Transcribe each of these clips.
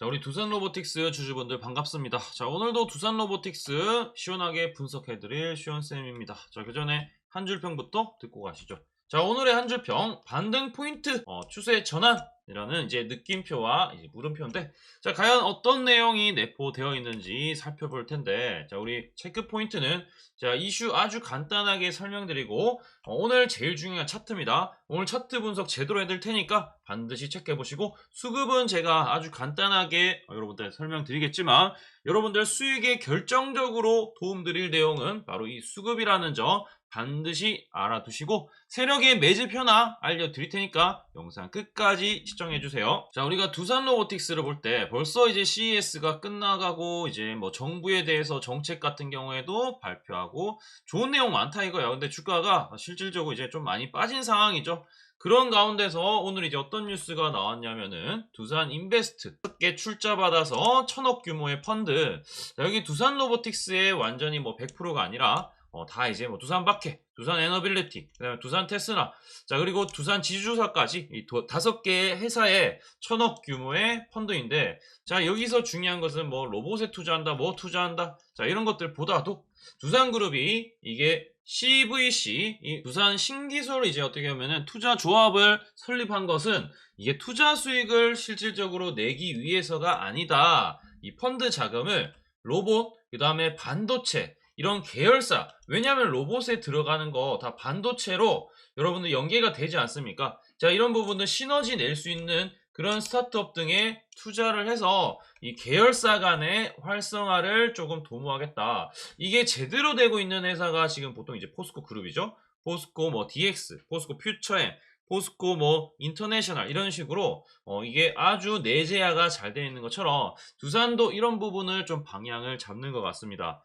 자, 우리 두산 로보틱스 주주분들 반갑습니다. 자, 오늘도 두산 로보틱스 시원하게 분석해드릴 시원쌤입니다. 자, 그 전에 한 줄평부터 듣고 가시죠. 자, 오늘의 한 줄평, 반등 포인트, 어, 추세 전환 이라는 이제 느낌표와 이제 물음표인데, 자, 과연 어떤 내용이 내포되어 있는지 살펴볼 텐데, 자, 우리 체크 포인트는, 자, 이슈 아주 간단하게 설명드리고, 어, 오늘 제일 중요한 차트입니다. 오늘 차트 분석 제대로 해드릴 테니까 반드시 체크해 보시고 수급은 제가 아주 간단하게 어, 여러분들 설명드리겠지만 여러분들 수익에 결정적으로 도움드릴 내용은 바로 이 수급이라는 점 반드시 알아두시고 세력의 매집 현황 알려드릴 테니까 영상 끝까지 시청해 주세요. 자 우리가 두산 로보틱스를 볼 때 벌써 이제 CES가 끝나가고 이제 뭐 정부에 대해서 정책 같은 경우에도 발표하고 좋은 내용 많다 이거야. 근데 주가가 실질적으로 이제 좀 많이 빠진 상황이죠. 그런 가운데서 오늘 이제 어떤 뉴스가 나왔냐면은 두산 인베스트 게 출자 받아서 천억 규모의 펀드 자, 여기 두산 로보틱스의 완전히 뭐 100%가 아니라 어, 다 이제 뭐 두산 바케, 두산 에너빌리티, 그다음에 두산 테스나, 자 그리고 두산 지주사까지 이 도- 다섯 개의 회사의 천억 규모의 펀드인데, 자 여기서 중요한 것은 뭐 로봇에 투자한다, 뭐 투자한다, 자 이런 것들보다도 두산그룹이 이게 CVC, 이 두산 신기술 이제 어떻게 보면은 투자 조합을 설립한 것은 이게 투자 수익을 실질적으로 내기 위해서가 아니다. 이 펀드 자금을 로봇, 그 다음에 반도체, 이런 계열사, 왜냐하면 로봇에 들어가는 거 다 반도체로 여러분들 연계가 되지 않습니까? 자, 이런 부분들 시너지 낼 수 있는 그런 스타트업 등에 투자를 해서 이 계열사 간의 활성화를 조금 도모하겠다. 이게 제대로 되고 있는 회사가 지금 보통 이제 포스코 그룹이죠. 포스코 뭐 DX, 포스코 퓨처엠, 포스코 뭐 인터내셔널 이런 식으로 어 이게 아주 내재화가 잘 되어 있는 것처럼 두산도 이런 부분을 좀 방향을 잡는 것 같습니다.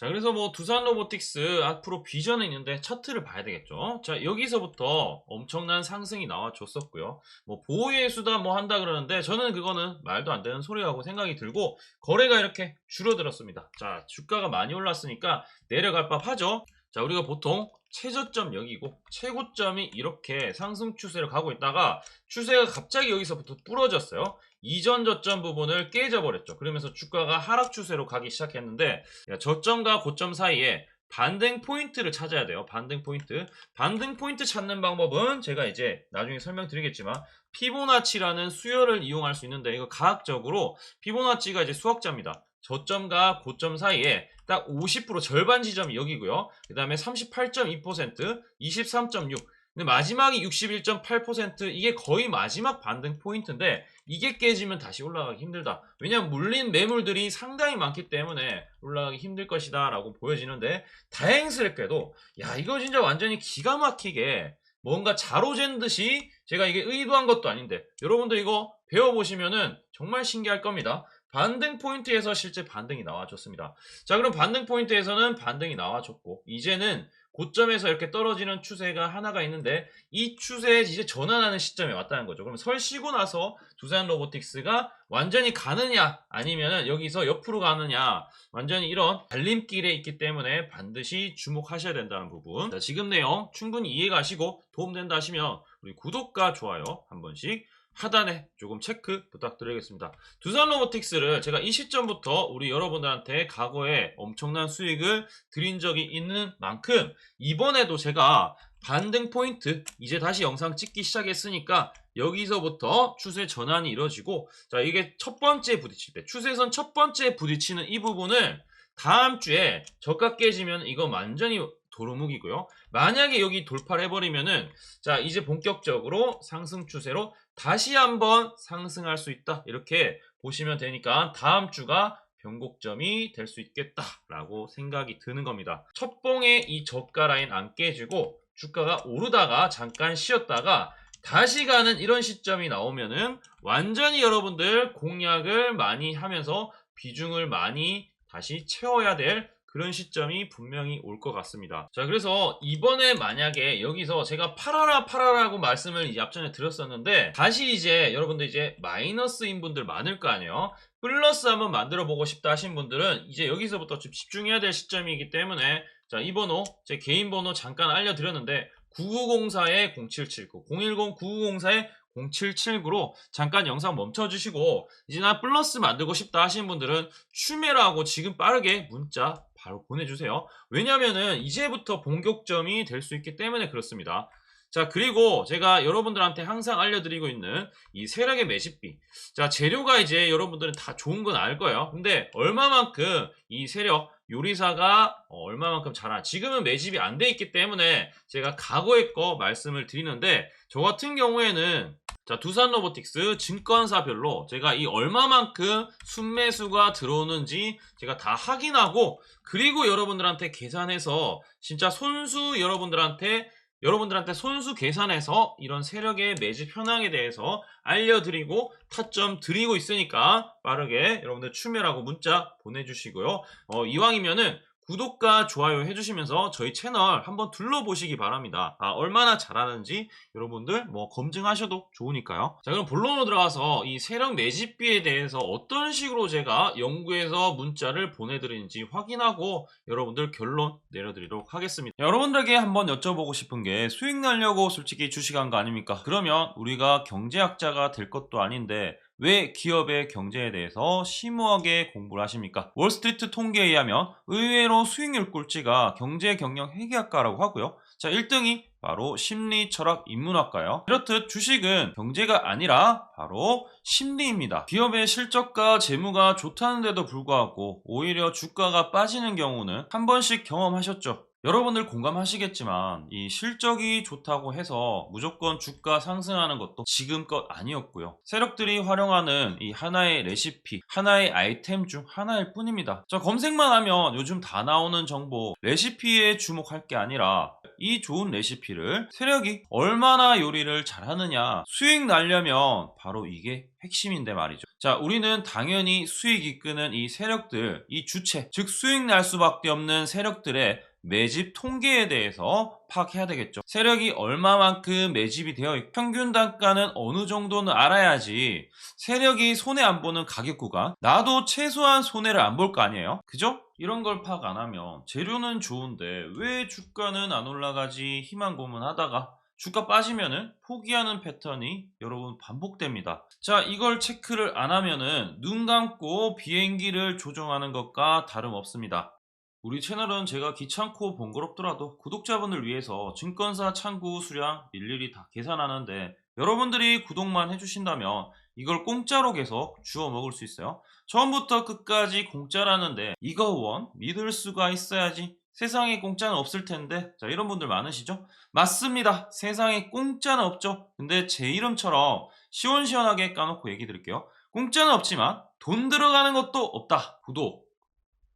자, 그래서 뭐 두산 로보틱스 앞으로 비전이 있는데 차트를 봐야 되겠죠. 자, 여기서부터 엄청난 상승이 나와줬었고요. 뭐 보호의 수다 뭐 한다 그러는데 저는 그거는 말도 안 되는 소리라고 생각이 들고 거래가 이렇게 줄어들었습니다. 자, 주가가 많이 올랐으니까 내려갈 법하죠. 자, 우리가 보통 최저점 여기고 최고점이 이렇게 상승 추세를 가고 있다가 추세가 갑자기 여기서부터 부러졌어요. 이전 저점 부분을 깨져버렸죠. 그러면서 주가가 하락 추세로 가기 시작했는데 야, 저점과 고점 사이에 반등 포인트를 찾아야 돼요. 반등 포인트. 반등 포인트 찾는 방법은 제가 이제 나중에 설명드리겠지만 피보나치라는 수열을 이용할 수 있는데 이거 과학적으로 피보나치가 이제 수학자입니다. 저점과 고점 사이에 딱 50% 절반 지점이 여기고요. 그 다음에 38.2%, 23.6. 근데 마지막이 61.8% 이게 거의 마지막 반등 포인트인데 이게 깨지면 다시 올라가기 힘들다. 왜냐하면 물린 매물들이 상당히 많기 때문에 올라가기 힘들 것이다 라고 보여지는데 다행스럽게도 야 이거 진짜 완전히 기가 막히게 뭔가 자로잰 듯이 제가 이게 의도한 것도 아닌데 여러분들 이거 배워보시면은 정말 신기할 겁니다. 반등 포인트에서 실제 반등이 나와줬습니다. 자 그럼 반등 포인트에서는 반등이 나와줬고 이제는 고점에서 이렇게 떨어지는 추세가 하나가 있는데 이 추세에 이제 전환하는 시점에 왔다는 거죠. 그럼 설 쉬고 나서 두산 로보틱스가 완전히 가느냐 아니면 여기서 옆으로 가느냐 완전히 이런 달림길에 있기 때문에 반드시 주목하셔야 된다는 부분. 자, 지금 내용 충분히 이해가시고 도움된다 하시면 우리 구독과 좋아요 한 번씩 하단에 조금 체크 부탁드리겠습니다. 두산 로보틱스를 제가 이 시점부터 우리 여러분들한테 과거에 엄청난 수익을 드린 적이 있는 만큼 이번에도 제가 반등 포인트 이제 다시 영상 찍기 시작했으니까 여기서부터 추세 전환이 이루어지고 자 이게 첫 번째 부딪힐 때 추세선 첫 번째 부딪히는 이 부분을 다음 주에 저가 깨지면 이거 완전히 도루묵이고요. 만약에 여기 돌파를 해버리면은 자 이제 본격적으로 상승 추세로 다시 한번 상승할 수 있다 이렇게 보시면 되니까 다음 주가 변곡점이 될 수 있겠다라고 생각이 드는 겁니다. 첫 봉에 이 저가 라인 안 깨지고 주가가 오르다가 잠깐 쉬었다가 다시 가는 이런 시점이 나오면은 완전히 여러분들 공략을 많이 하면서 비중을 많이 다시 채워야 될 그런 시점이 분명히 올 것 같습니다. 자, 그래서 이번에 만약에 여기서 제가 팔아라 팔아라고 말씀을 이제 앞전에 드렸었는데 다시 이제 여러분들 이제 마이너스인 분들 많을 거 아니에요. 플러스 한번 만들어 보고 싶다 하신 분들은 이제 여기서부터 좀 집중해야 될 시점이기 때문에 자, 이 번호 제 개인 번호 잠깐 알려드렸는데 9904-0779, 010-9904 0779로 잠깐 영상 멈춰주시고 이제 나 플러스 만들고 싶다 하시는 분들은 추메라고 지금 빠르게 문자 바로 보내주세요. 왜냐면은 이제부터 본격점이 될 수 있기 때문에 그렇습니다. 자, 그리고 제가 여러분들한테 항상 알려드리고 있는 이 세력의 매집비. 자, 재료가 이제 여러분들은 다 좋은 건 알 거예요. 근데 얼마만큼 이 세력, 요리사가 어, 얼마만큼 잘하 지금은 매집이 안 돼 있기 때문에 제가 과거의 거 말씀을 드리는데 저 같은 경우에는 자, 두산 로보틱스 증권사별로 제가 이 얼마만큼 순매수가 들어오는지 제가 다 확인하고 그리고 여러분들한테 계산해서 진짜 손수 여러분들한테 여러분들한테 손수 계산해서 이런 세력의 매집 현황에 대해서 알려드리고 타점 드리고 있으니까 빠르게 여러분들 추멸하고 문자 보내주시고요. 어, 이왕이면은 구독과 좋아요 해주시면서 저희 채널 한번 둘러보시기 바랍니다. 아, 얼마나 잘하는지 여러분들 뭐 검증하셔도 좋으니까요. 자, 그럼 본론으로 들어가서 이 세력 매집비에 대해서 어떤 식으로 제가 연구해서 문자를 보내드리는지 확인하고 여러분들 결론 내려드리도록 하겠습니다. 여러분들에게 한번 여쭤보고 싶은 게 수익 날려고 솔직히 주식한 거 아닙니까? 그러면 우리가 경제학자가 될 것도 아닌데 왜 기업의 경제에 대해서 심오하게 공부를 하십니까? 월스트리트 통계에 의하면 의외로 수익률 꼴찌가 경제 경영 회계학과라고 하고요. 자, 1등이 바로 심리 철학 인문학과요. 이렇듯 주식은 경제가 아니라 바로 심리입니다. 기업의 실적과 재무가 좋다는데도 불구하고 오히려 주가가 빠지는 경우는 한 번씩 경험하셨죠. 여러분들 공감하시겠지만 이 실적이 좋다고 해서 무조건 주가 상승하는 것도 지금껏 아니었고요. 세력들이 활용하는 이 하나의 레시피, 하나의 아이템 중 하나일 뿐입니다. 자, 검색만 하면 요즘 다 나오는 정보 레시피에 주목할 게 아니라 이 좋은 레시피를 세력이 얼마나 요리를 잘하느냐 수익 날려면 바로 이게 핵심인데 말이죠. 자, 우리는 당연히 수익 이끄는 이 세력들, 이 주체, 즉 수익 날 수밖에 없는 세력들의 매집 통계에 대해서 파악해야 되겠죠. 세력이 얼마만큼 매집이 되어 있고 평균 단가는 어느 정도는 알아야지 세력이 손해 안 보는 가격 구간 나도 최소한 손해를 안 볼 거 아니에요. 그죠? 이런 걸 파악 안 하면 재료는 좋은데 왜 주가는 안 올라가지 희망 고문하다가 주가 빠지면은 포기하는 패턴이 여러분 반복됩니다. 자, 이걸 체크를 안 하면은 눈 감고 비행기를 조종하는 것과 다름없습니다. 우리 채널은 제가 귀찮고 번거롭더라도 구독자분들 위해서 증권사 창구 수량 일일이 다 계산하는데 여러분들이 구독만 해주신다면 이걸 공짜로 계속 주워 먹을 수 있어요. 처음부터 끝까지 공짜라는데 이거 원 믿을 수가 있어야지 세상에 공짜는 없을 텐데 자 이런 분들 많으시죠? 맞습니다. 세상에 공짜는 없죠. 근데 제 이름처럼 시원시원하게 까놓고 얘기 드릴게요. 공짜는 없지만 돈 들어가는 것도 없다. 구독,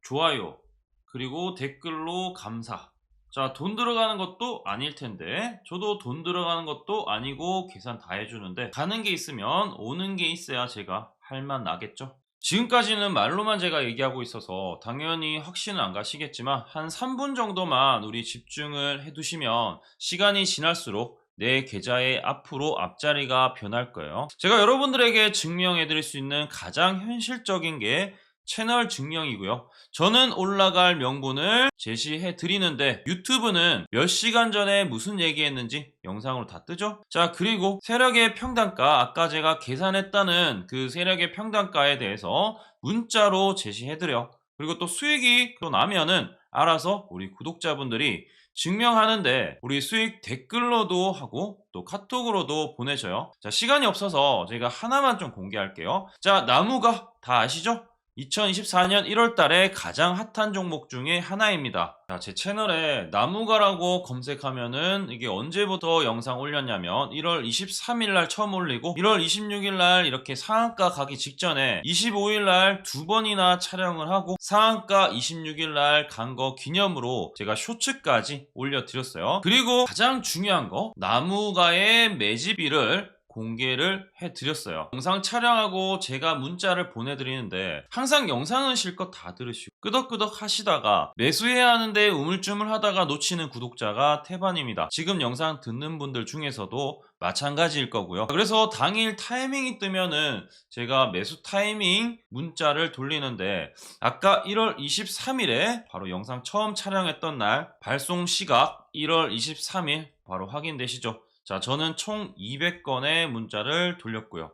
좋아요, 그리고 댓글로 감사. 자, 돈 들어가는 것도 아닐 텐데, 저도 돈 들어가는 것도 아니고 계산 다 해주는데, 가는 게 있으면 오는 게 있어야 제가 할 만 나겠죠? 지금까지는 말로만 제가 얘기하고 있어서 당연히 확신은 안 가시겠지만, 한 3분 정도만 우리 집중을 해두시면 시간이 지날수록 내 계좌의 앞으로 앞자리가 변할 거예요. 제가 여러분들에게 증명해 드릴 수 있는 가장 현실적인 게 채널 증명이고요. 저는 올라갈 명분을 제시해 드리는데 유튜브는 몇 시간 전에 무슨 얘기했는지 영상으로 다 뜨죠? 자, 그리고 세력의 평단가, 아까 제가 계산했다는 그 세력의 평단가에 대해서 문자로 제시해 드려. 그리고 또 수익이 또 나면은 알아서 우리 구독자분들이 증명하는데 우리 수익 댓글로도 하고 또 카톡으로도 보내줘요. 자, 시간이 없어서 제가 하나만 좀 공개할게요. 자, 나무가 다 아시죠? 2024년 1월 달에 가장 핫한 종목 중에 하나입니다. 자, 제 채널에 나무가라고 검색하면은 이게 언제부터 영상 올렸냐면 1월 23일 날 처음 올리고 1월 26일 날 이렇게 상한가 가기 직전에 25일 날 두 번이나 촬영을 하고 상한가 26일 날 간 거 기념으로 제가 쇼츠까지 올려드렸어요. 그리고 가장 중요한 거 나무가의 매집일을 공개를 해드렸어요. 영상 촬영하고 제가 문자를 보내드리는데 항상 영상은 실컷 다 들으시고 끄덕끄덕 하시다가 매수해야 하는데 우물쭈물 하다가 놓치는 구독자가 태반입니다. 지금 영상 듣는 분들 중에서도 마찬가지일 거고요. 그래서 당일 타이밍이 뜨면은 제가 매수 타이밍 문자를 돌리는데 아까 1월 23일에 바로 영상 처음 촬영했던 날 발송 시각 1월 23일 바로 확인되시죠? 자, 저는 총 200건의 문자를 돌렸고요.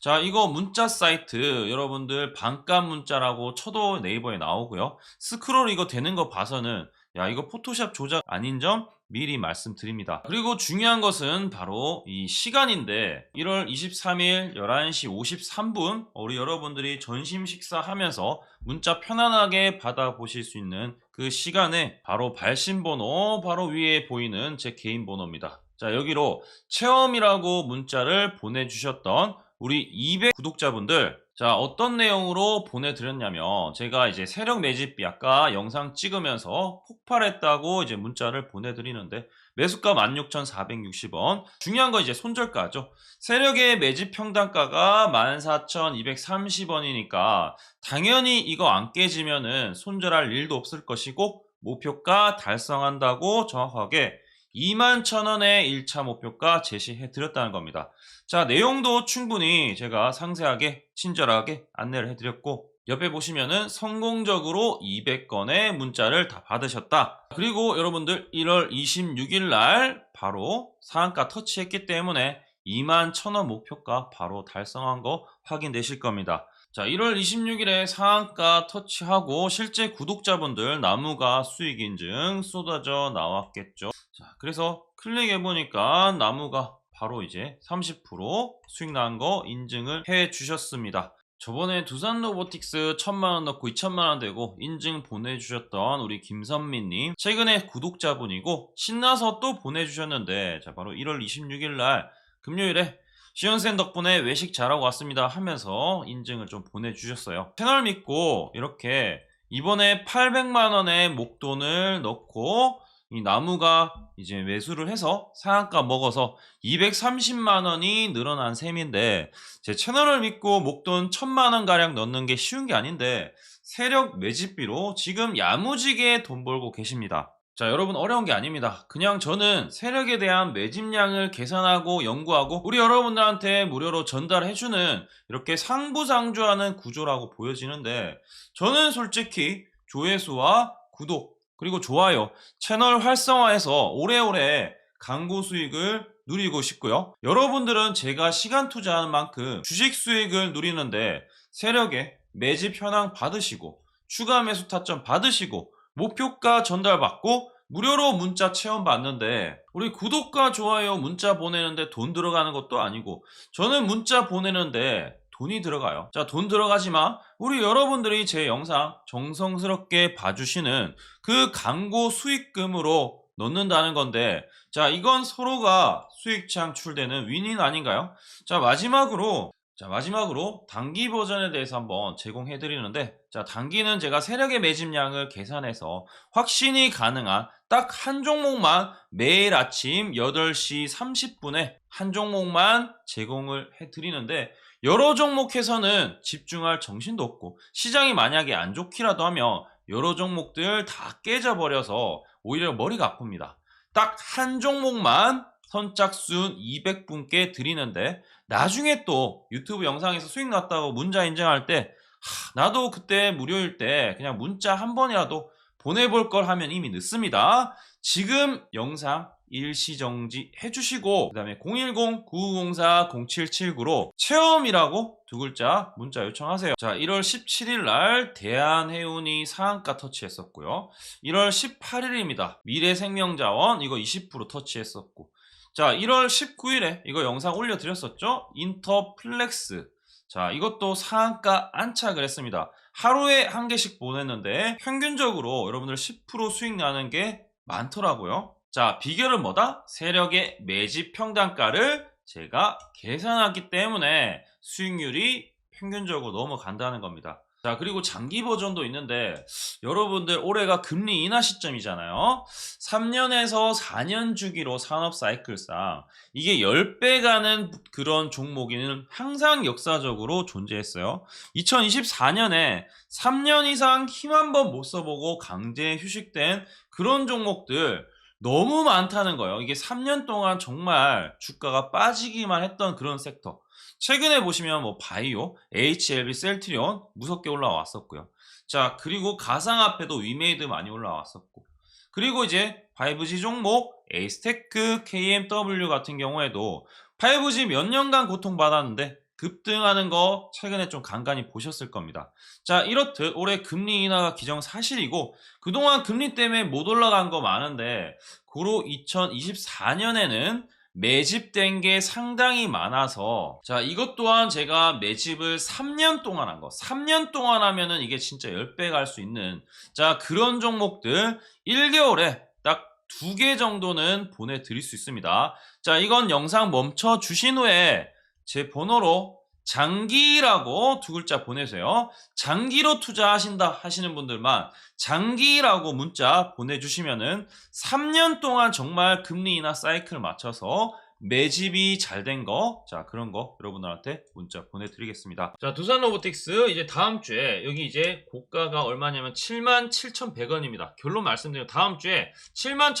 자, 이거 문자 사이트 여러분들 반값 문자라고 쳐도 네이버에 나오고요. 스크롤 이거 되는 거 봐서는 야, 이거 포토샵 조작 아닌 점 미리 말씀드립니다. 그리고 중요한 것은 바로 이 시간인데 1월 23일 11시 53분 우리 여러분들이 점심 식사하면서 문자 편안하게 받아보실 수 있는 그 시간에 바로 발신 번호 바로 위에 보이는 제 개인 번호입니다. 자 여기로 체험이라고 문자를 보내주셨던 우리 200 구독자분들 자 어떤 내용으로 보내드렸냐면 제가 이제 세력 매집비 아까 영상 찍으면서 폭발했다고 이제 문자를 보내드리는데 매수가 16,460원. 중요한 건 이제 손절가죠. 세력의 매집 평단가가 14,230원이니까 당연히 이거 안 깨지면은 손절할 일도 없을 것이고 목표가 달성한다고 정확하게 2만 1,000원의 1차 목표가 제시해 드렸다는 겁니다. 자, 내용도 충분히 제가 상세하게 친절하게 안내를 해 드렸고 옆에 보시면은 성공적으로 200건의 문자를 다 받으셨다. 그리고 여러분들 1월 26일 날 바로 상한가 터치했기 때문에 2만 1,000원 목표가 바로 달성한 거 확인되실 겁니다. 자, 1월 26일에 상한가 터치하고 실제 구독자분들 나무가 수익 인증 쏟아져 나왔겠죠. 자, 그래서 클릭해 보니까 나무가 바로 이제 30% 수익 난 거 인증을 해 주셨습니다. 저번에 두산 로보틱스 1000만원 넣고 2천만원 되고 인증 보내주셨던 우리 김선미님 최근에 구독자분이고 신나서 또 보내주셨는데 자 바로 1월 26일 날 금요일에 시연쌤 덕분에 외식 잘하고 왔습니다 하면서 인증을 좀 보내주셨어요. 채널 믿고 이렇게 이번에 800만원의 목돈을 넣고 이 나무가 이제 매수를 해서 상한가 먹어서 230만 원이 늘어난 셈인데 제 채널을 믿고 목돈 1000만원 가량 넣는 게 쉬운 게 아닌데 세력 매집비로 지금 야무지게 돈 벌고 계십니다. 자, 여러분 어려운 게 아닙니다. 그냥 저는 세력에 대한 매집량을 계산하고 연구하고 우리 여러분들한테 무료로 전달해주는 이렇게 상부상조하는 구조라고 보여지는데 저는 솔직히 조회수와 구독 그리고 좋아요 채널 활성화해서 오래오래 광고 수익을 누리고 싶고요. 여러분들은 제가 시간 투자하는 만큼 주식 수익을 누리는데 세력에 매집 현황 받으시고 추가 매수 타점 받으시고 목표가 전달받고 무료로 문자 체험 받는데 우리 구독과 좋아요 문자 보내는데 돈 들어가는 것도 아니고 저는 문자 보내는데 돈이 들어가요. 자, 돈 들어가지만 우리 여러분들이 제 영상 정성스럽게 봐주시는 그 광고 수익금으로 넣는다는 건데 자, 이건 서로가 수익 창출되는 윈윈 아닌가요? 자, 마지막으로 자, 마지막으로 단기 버전에 대해서 한번 제공해 드리는데 자, 단기는 제가 세력의 매집량을 계산해서 확신이 가능한 딱 한 종목만 매일 아침 8시 30분에 한 종목만 제공을 해 드리는데 여러 종목에서는 집중할 정신도 없고 시장이 만약에 안 좋기라도 하면 여러 종목들 다 깨져버려서 오히려 머리가 아픕니다. 딱 한 종목만 선착순 200분께 드리는데 나중에 또 유튜브 영상에서 수익 났다고 문자 인증할 때 하, 나도 그때 무료일 때 그냥 문자 한 번이라도 보내볼 걸 하면 이미 늦습니다. 지금 영상 일시정지 해주시고 그 다음에 010-9904-0779로 체험이라고 두 글자 문자 요청하세요. 자 1월 17일 날 대한해운이 상한가 터치했었고요. 1월 18일입니다. 미래생명자원 이거 20% 터치했었고 자 1월 19일에 이거 영상 올려드렸었죠. 인터플렉스 자 이것도 상한가 안착을 했습니다. 하루에 한 개씩 보냈는데 평균적으로 여러분들 10% 수익 나는 게 많더라고요. 자, 비결은 뭐다? 세력의 매집 평단가를 제가 계산하기 때문에 수익률이 평균적으로 넘어간다는 겁니다. 자, 그리고 장기 버전도 있는데 여러분들 올해가 금리 인하 시점이잖아요. 3년에서 4년 주기로 산업 사이클상 이게 10배 가는 그런 종목이는 항상 역사적으로 존재했어요. 2024년에 3년 이상 힘 한번 못 써보고 강제 휴식된 그런 종목들 너무 많다는 거예요. 이게 3년 동안 정말 주가가 빠지기만 했던 그런 섹터. 최근에 보시면 뭐 바이오, HLB, 셀트리온 무섭게 올라왔었고요. 자, 그리고 가상화폐도 위메이드 많이 올라왔었고. 그리고 이제 5G 종목 에이스테크, KMW 같은 경우에도 5G 몇 년간 고통받았는데 급등하는 거 최근에 좀 간간히 보셨을 겁니다. 자, 이렇듯 올해 금리 인하가 기정사실이고 그동안 금리 때문에 못 올라간 거 많은데 고로 2024년에는 매집된 게 상당히 많아서 자 이것 또한 제가 매집을 3년 동안 한 거 3년 동안 하면은 이게 진짜 10배 갈 수 있는 자 그런 종목들 1개월에 딱 두 개 정도는 보내드릴 수 있습니다 자 이건 영상 멈춰 주신 후에 제 번호로 장기라고 두 글자 보내세요 장기로 투자하신다 하시는 분들만 장기라고 문자 보내주시면은 3년 동안 정말 금리 인하 사이클 맞춰서 매집이 잘 된 거, 자, 그런 거 여러분들한테 문자 보내드리겠습니다. 자, 두산 로보틱스 이제 다음 주에 여기 이제 고가가 얼마냐면 77,100원입니다. 결론 말씀드리면 다음 주에 7만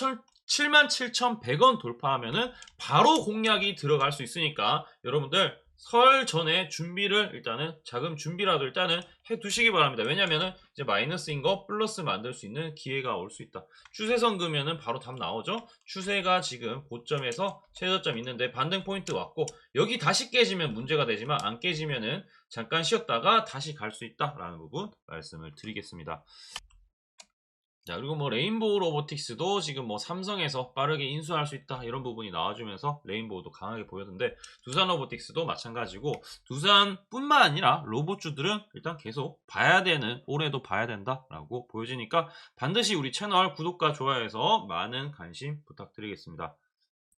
77,100원 돌파하면은 바로 공략이 들어갈 수 있으니까 여러분들 설 전에 준비를 일단은 자금 준비라도 일단은 해 두시기 바랍니다. 왜냐면은 이제 마이너스인 거 플러스 만들 수 있는 기회가 올 수 있다. 추세선 그면은 바로 답 나오죠. 추세가 지금 고점에서 최저점 있는데 반등 포인트 왔고 여기 다시 깨지면 문제가 되지만 안 깨지면은 잠깐 쉬었다가 다시 갈 수 있다라는 부분 말씀을 드리겠습니다. 자, 그리고 뭐 레인보우 로보틱스도 지금 뭐 삼성에서 빠르게 인수할 수 있다 이런 부분이 나와주면서 레인보우도 강하게 보였는데 두산 로보틱스도 마찬가지고 두산뿐만 아니라 로봇주들은 일단 계속 봐야 되는 올해도 봐야 된다라고 보여지니까 반드시 우리 채널 구독과 좋아요에서 많은 관심 부탁드리겠습니다.